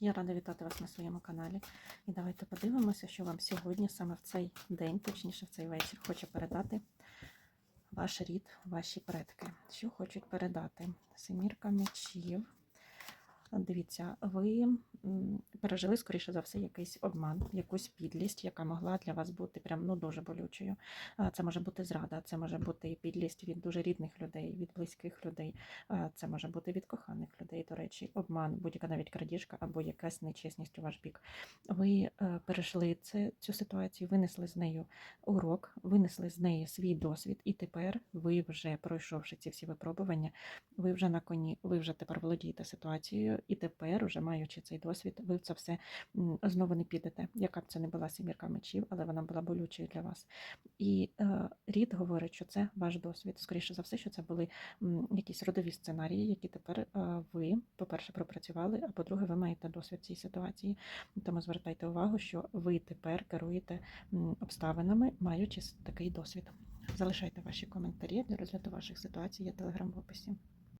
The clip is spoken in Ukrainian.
Я рада вітати вас на своєму каналі. І давайте подивимося, що вам сьогодні, саме в цей день, точніше в цей вечір, хоче передати ваш рід, ваші предки. Що хочуть передати? Семірка мечів. Дивіться, ви пережили, скоріше за все, якийсь обман, якусь підлість, яка могла для вас бути прям ну дуже болючою. Це може бути зрада, це може бути підлість від дуже рідних людей, від близьких людей. Це може бути від коханих людей, до речі, обман, будь-яка навіть крадіжка або якась нечесність у ваш бік. Ви е, перейшли це, цю ситуацію, винесли з нею урок, винесли з неї свій досвід, і тепер ви вже пройшовши ці всі випробування, ви вже на коні, ви вже тепер володієте ситуацією, і тепер, уже маючи цей досвід, ви це все знову не підете. Яка б це не була сімірка мечів, але вона була болючою для вас. І е, рід говорить, що це ваш досвід. Скоріше за все, що це були якісь родові сценарії, які тепер е, ви, по-перше, пропрацювали, а по-друге, ви маєте досвід цій ситуації. Тому звертайте увагу, що ви тепер керуєте обставинами, маючи такий досвід. Залишайте ваші коментарі для розгляду ваших ситуацій, є телеграм в описі.